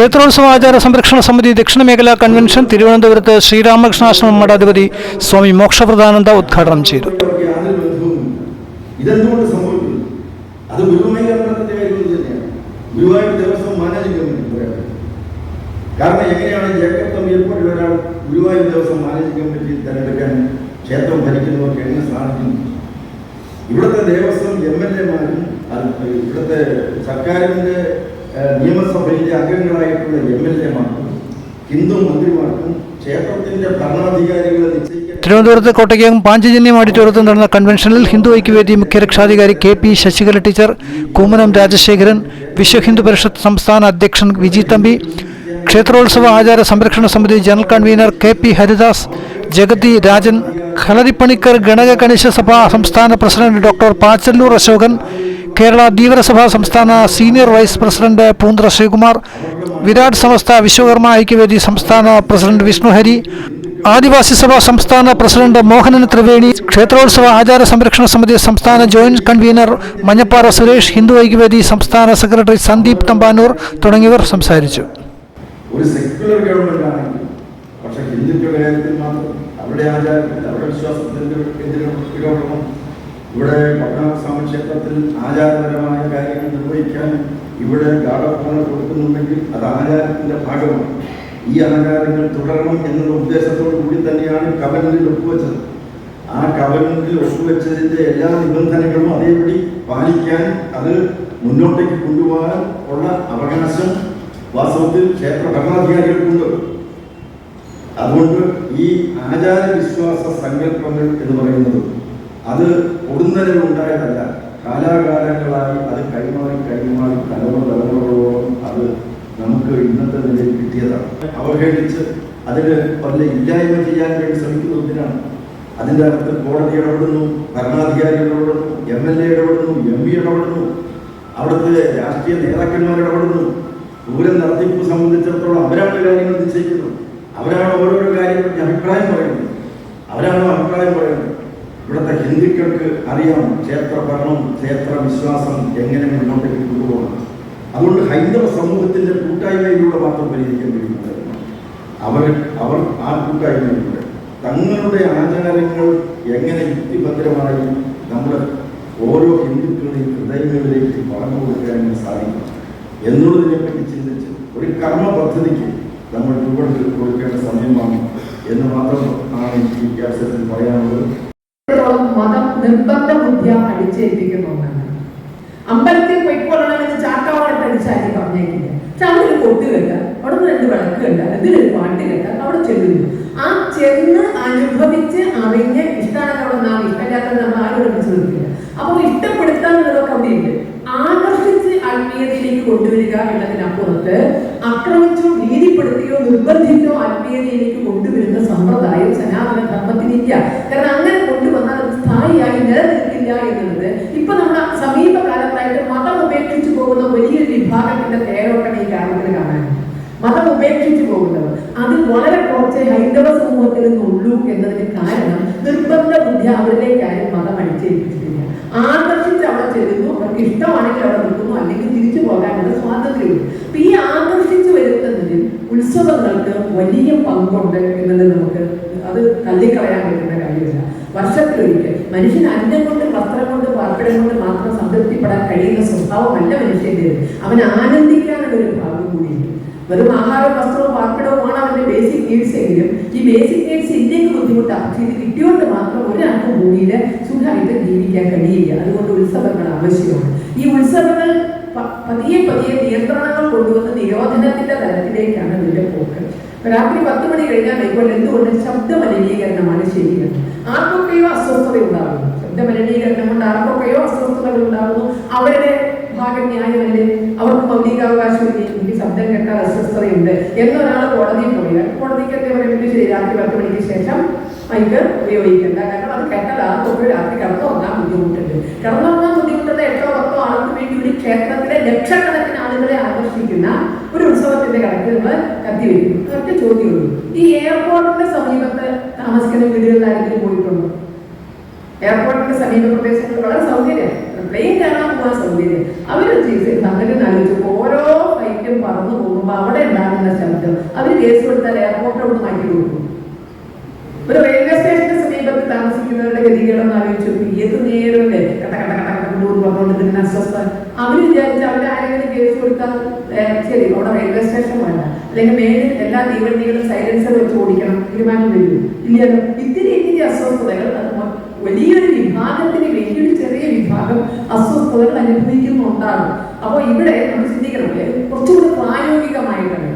ക്ഷേത്രോത്സവ ആചാര സംരക്ഷണ സമിതി ദക്ഷിണ മേഖലാ കൺവെൻഷൻ തിരുവനന്തപുരത്ത് ശ്രീരാമകൃഷ്ണാശ്രമം മഠാധിപതി സ്വാമി മോക്ഷപ്രദാനന്ദ ഉദ്ഘാടനം ചെയ്തു. അത് കാരണം എങ്ങനെയാണ് ജേക്കബ് തമ്മിൽ ഒരാൾ ഗുരുവായൂർ ദേവസ്വം മാനേജിംഗ് കമ്മിറ്റിയിൽ തെരഞ്ഞെടുക്കാൻ ക്ഷേത്രം ഭരിക്കുന്നവർക്ക് എങ്ങനെ സാധിക്കും? ഇവിടുത്തെ ദേവസ്വം എം എൽ എമാരും ഇവിടുത്തെ സർക്കാരിന്റെ ഏഹ്, നിയമസഭയിലെ അംഗങ്ങളായിട്ടുള്ള എം എൽ എമാർക്കും ഹിന്ദു മന്ത്രിമാർക്കും ക്ഷേത്രത്തിന്റെ ഭരണാധികാരികളെ തിരുവനന്തപുരത്ത് കോട്ടയം പാഞ്ചജന്യം ഓഡിറ്റോറിയത്തിൽ നടന്ന കൺവെൻഷനിൽ ഹിന്ദു ഐക്യവേദി മുഖ്യ രക്ഷാധികാരി K P Sasikala teacher Kummanam Rajasekharan Vishwa Hindu Parishad സംസ്ഥാന അധ്യക്ഷൻ വിജി തമ്പി ക്ഷേത്രോത്സവ ആചാര സംരക്ഷണ സമിതി general convener K P Haridas Jagathy Rajan Kalarippanicker Ganaka Kanisha Sabha സംസ്ഥാന പ്രസിഡന്റ് ഡോക്ടർ പാച്ചല്ലൂർ അശോകൻ കേരള ധീവരസഭ സംസ്ഥാന senior vice president Poonthura Sreekumar Virat Samastha Vishwakarma Aikyavedi സംസ്ഥാന president Vishnuhari ആദിവാസി സഭ സംസ്ഥാന പ്രസിഡന്റ് മോഹനൻ ത്രിവേണി ക്ഷേത്രോത്സവ ആചാര സംരക്ഷണ സമിതി സംസ്ഥാന ജോയിന്റ് കൺവീനർ മഞ്ഞപ്പാറ സുരേഷ് ഹിന്ദു ഐക്യവേദി സംസ്ഥാന സെക്രട്ടറി സന്ദീപ് തമ്പാനൂർ തുടങ്ങിയവർ സംസാരിച്ചു. ഒരു സെക്യുലർ ഗവൺമെന്റ് ആണെങ്കിൽ പക്ഷെ ഹിന്ദുക്കളുടെ കാര്യത്തിൽ മാത്രം അവരുടെ ആചാരത്തിൽ അവരുടെ വിശ്വാസത്തിൽ എന്തിനും ഇവിടെ പത്മനാഭസ്വാമി ക്ഷേത്രത്തിൽ ആചാരപരമായ കാര്യങ്ങൾ നിർവഹിക്കാൻ ഇവിടെ ഗാഠഭവന കൊടുക്കുന്നുണ്ടെങ്കിൽ അത് ആചാരത്തിന്റെ ഭാഗമാണ്. ഈ ആചാരങ്ങൾ തുടരണം എന്നുള്ള ഉദ്ദേശത്തോടു കൂടി തന്നെയാണ് കവലിൽ ഒപ്പുവെച്ചത്. ആ കവലിൽ ഒപ്പുവെച്ചതിന്റെ എല്ലാ നിബന്ധനകളും അതേപടി പാലിക്കാൻ അത് മുന്നോട്ടേക്ക് കൊണ്ടുപോകാൻ ഉള്ള അവകാശം വാസ്തവത്തിൽ ക്ഷേത്ര ഭരണാധികാരികൾക്കുണ്ട്. അതുകൊണ്ട് ഈ ആചാര വിശ്വാസ സങ്കല്പങ്ങൾ എന്ന് പറയുന്നത് അത് പൊടുന്നനെ ഉണ്ടായതല്ല കാലാകാലങ്ങളായി അത് കൈമാറി കൈമാറി തലമുറ തലമുറകളോളം അത് നമുക്ക് ഇന്നത്തെ നിലയിൽ കിട്ടിയതാണ്. അവഹേളിച്ച് അതിന് വല്ല ഇല്ലായ്മ ചെയ്യാൻ വേണ്ടി ശ്രമിക്കുന്നതിനാണ് അതിന്റെ അകത്ത് കോടതി ഇടപെടുന്നു ഇടപെടുന്നു എം എൽ എ ഇടപെടുന്നു എം പി ഇടപെടുന്നു അവിടുത്തെ രാഷ്ട്രീയ നേതാക്കന്മാർ ഇടപെടുന്നു. ദൂരം നടത്തിപ്പ് സംബന്ധിച്ചിടത്തോളം അവരാണ് കാര്യങ്ങൾ നിശ്ചയിക്കുന്നത്. അവരാണ് ഓരോരോ കാര്യങ്ങളുടെ അഭിപ്രായം പറയുന്നത്. അവരാണ് അഭിപ്രായം പറയുന്നത്. ഹിന്ദുക്കൾക്ക് അറിയാം ക്ഷേത്ര ഭരണം ക്ഷേത്ര വിശ്വാസം എങ്ങനെ മുന്നോട്ടേക്ക് കൊണ്ടുപോകണം. അതുകൊണ്ട് ഹൈന്ദവ സമൂഹത്തിന്റെ കൂട്ടായ്മയിലൂടെ മാത്രം പരിഹരിക്കാൻ കഴിയുന്നത് അവർ അവർ ആ കൂട്ടായ്മയിലൂടെ. തങ്ങളുടെ ആചാരങ്ങൾ എങ്ങനെ യുക്തിഭദ്രമായി നമ്മുടെ ഓരോ ഹിന്ദുക്കളുടെയും ഹൃദയങ്ങളിലേക്ക് പറഞ്ഞു കൊടുക്കാൻ സാധിക്കും എന്നുള്ളതിനെ പറ്റി ചിന്തിച്ച് ഒരു കർമ്മ പദ്ധതിക്ക് നമ്മൾ രൂപം കൊടുക്കേണ്ട സമയമാണ് എന്ന് മാത്രം ആണ് എനിക്ക് ഈ അവസരത്തിൽ പറയാനുള്ളത്. മതം നിർബന്ധ ബുദ്ധിയ അടിച്ചേൽപ്പിക്കുന്ന ഒന്നാണ്. അമ്പലത്തിൽ പൊയ്ക്കൊള്ളണമെന്ന് ചാക്കാവായിട്ട് അടിച്ചാരി പറഞ്ഞേക്കില്ല അവിടെ ഒരു കൊട്ട് കേട്ട അവിടെ നിന്ന് രണ്ട് വിളക്ക് കേട്ട ഇതിലൊരു പാട്ട് കേട്ട അവിടെ ചെല്ലുന്നു. ആ ചെന്ന് അനുഭവിച്ച് അറിഞ്ഞ് ഇഷ്ടമാണെന്ന് അവിടെ നാം ഇഷ്ടമില്ലാത്തത് നമ്മൾ ആരും പിടിച്ചു നിർത്തില്ല. അപ്പോൾ ഇഷ്ടപ്പെടുത്താന്നുള്ളതൊക്കെ അവിടെ ഉണ്ട് ആകർഷിച്ച് ആത്മീയതയിലേക്ക് കൊണ്ടുവരിക എന്നതിനപ്പുറത്ത് ആക്രമിച്ചോ ഭീതിപ്പെടുത്തിയോ നിർബന്ധിച്ചോ ആത്മീയതയിലേക്ക് കൊണ്ടുവരുന്ന സമ്പ്രദായം സനാതന ധർമ്മത്തിനില്ല. കാരണം അങ്ങനെ സ്ഥായിയായി നിലനിൽക്കില്ല എന്നുള്ളത്. ഇപ്പൊ നമ്മുടെ സമീപകാലത്തായിട്ട് മതം ഉപേക്ഷിച്ചു പോകുന്ന വലിയൊരു വിഭാഗത്തിന്റെ തേരോട്ടം ഈ കേരളത്തിൽ കാണാൻ. മതം ഉപേക്ഷിച്ചു പോകുന്നത്. വളരെ കുറച്ച് ഹൈന്ദവ സമൂഹത്തിൽ നിന്നുള്ളൂ എന്നതിന് കാരണം നിർബന്ധ ബുദ്ധി അവരിലേക്ക് ആരും മതം അടിച്ചേൽപ്പിച്ചിട്ടില്ല. ആകർഷിച്ച് അവിടെ ചെല്ലുന്നു. അവർക്ക് ഇഷ്ടമാണെങ്കിൽ അവിടെ നിൽക്കുന്നു. അല്ലെങ്കിൽ തിരിച്ചു പോകാനുള്ള സ്വാതന്ത്ര്യമുണ്ട്. ഈ ഉത്സവങ്ങൾക്ക് വലിയ പങ്കുണ്ട് എന്നുള്ളത് നമുക്ക് അത് തള്ളിക്കളയാൻ പറ്റുന്ന കാര്യമില്ല. വർഷത്തിലൊരിക്കൽ മനുഷ്യൻ അന്നം കൊണ്ട് വസ്ത്രം കൊണ്ട് പാർപ്പിടം കൊണ്ട് മാത്രം സംതൃപ്തിപ്പെടാൻ കഴിയുന്ന സ്വഭാവമല്ല മനുഷ്യന്റെ അവൻ ആനന്ദിക്കാനുള്ള ഒരു ഭാഗം കൂടിയുണ്ട് വെറും ആഹാരവും വസ്ത്രവും പാർപ്പിടവുമാണ് അവന്റെ ബേസിക് നീഡ്സ് എങ്കിലും ഈ ബേസിക് നീഡ്സ് ഇല്ലെങ്കിൽ ബുദ്ധിമുട്ടാണ് പക്ഷേ ഇത് കിട്ടിയോണ്ട് മാത്രം ഒരാൾക്ക് ഭൂമിയിൽ സുഖമായിട്ട് ജീവിക്കാൻ കഴിയില്ല. അതുകൊണ്ട് ഉത്സവങ്ങൾ ആവശ്യമാണ്. ഈ ഉത്സവങ്ങൾ പതിയെ പതിയെ നിയന്ത്രണങ്ങൾ കൊണ്ടുവന്ന് നിരോധനത്തിന്റെ തലത്തിലേക്കാണ് ഇപ്പൊ രാത്രി പത്ത് മണി കഴിഞ്ഞാൽ ഇപ്പോൾ എന്തുകൊണ്ട് ശബ്ദ മലിനീകരണമാണ് ശരിയാണ് ആർക്കൊക്കെയോ അസ്വസ്ഥത ഉണ്ടാകുന്നു ശബ്ദ മലിനീകരണം കൊണ്ട് ആർക്കൊക്കെയോ അസ്വസ്ഥതകൾ ഉണ്ടാകുന്നു അവരുടെ ഭാഗം ന്യായമല്ലേ അവർക്ക് മൗലികാവകാശമില്ലേ എനിക്ക് ശബ്ദം കേട്ടാൽ അസ്വസ്ഥതയുണ്ട് എന്നൊരാൾ കോടതിയിൽ പോയാൽ കോടതിക്ക് എന്തേ പറയുന്നത് ശരി രാത്രി പത്ത് മണിക്ക് ശേഷം മൈക്ക് ഉപയോഗിക്കണ്ട. കാരണം അത് കേട്ടാൽ ആർക്കൊക്കെ രാത്രി കിടന്നുറങ്ങാൻ ബുദ്ധിമുട്ടുണ്ട്. കിടന്നുറങ്ങാൻ ബുദ്ധിമുട്ടുള്ള എട്ടോ പത്തോ ആൾക്ക് വേണ്ടി ഒരു ക്ഷേത്രത്തിലെ ലക്ഷക്കണക്കിന് ആളുകളെ ആകർഷിക്കുന്ന ഉത്സവത്തിന്റെ കണക്ക് നമ്മൾ കറക്റ്റ് ഒറ്റ ചോദ്യമുള്ളൂ ഈ എയർപോർട്ടിന്റെ സമീപത്ത് താമസിക്കുന്ന വീടുകളിൽ ആരെങ്കിലും പോയിട്ടുണ്ടോ? എയർപോർട്ടിന്റെ സമീപ പ്രദേശങ്ങൾ വളരെ സൗകര്യം പ്ലെയിൻ കയറാൻ പോകാൻ സൗകര്യം അവർ ചെയ്ത് അങ്ങനെ ആലോചിച്ചു ഓരോ ഫ്ലൈറ്റും പറന്നു പോകുമ്പോൾ അവിടെ ഉണ്ടാകുന്ന ശബ്ദം? അവർ കേസ് കൊടുത്താൽ എയർപോർട്ട് മാറ്റി കൊടുക്കും. ഒരു റെയിൽവേ സ്റ്റേഷന്റെ ഗതികളെന്ന് ആലോചിച്ചു ഏത് നേരമല്ലേ കട്ട അസ്വസ്ഥ അവർ വിചാരിച്ച അവർ ആരെങ്കിലും കേസ് കൊടുത്താൽ ശരി അവിടെ റെയിൽവേ സ്റ്റേഷൻ വേണ്ട. അല്ലെങ്കിൽ മേലിൽ എല്ലാ തീവണ്ടികളും സൈലൻസർ വെച്ച് ഓടിക്കണം. തീരുമാനം വരും. ഇല്ലല്ലോ. ഇത്തിരി അസ്വസ്ഥതകൾ വലിയൊരു വിഭാഗത്തിന് വലിയൊരു ചെറിയ വിഭാഗം അസ്വസ്ഥതകൾ അനുഭവിക്കുന്നുണ്ടാകും. അപ്പോൾ ഇവിടെ നമ്മൾ ചിന്തിക്കണം? കുറച്ചുകൂടി പ്രായോഗികമായിട്ടാണ്.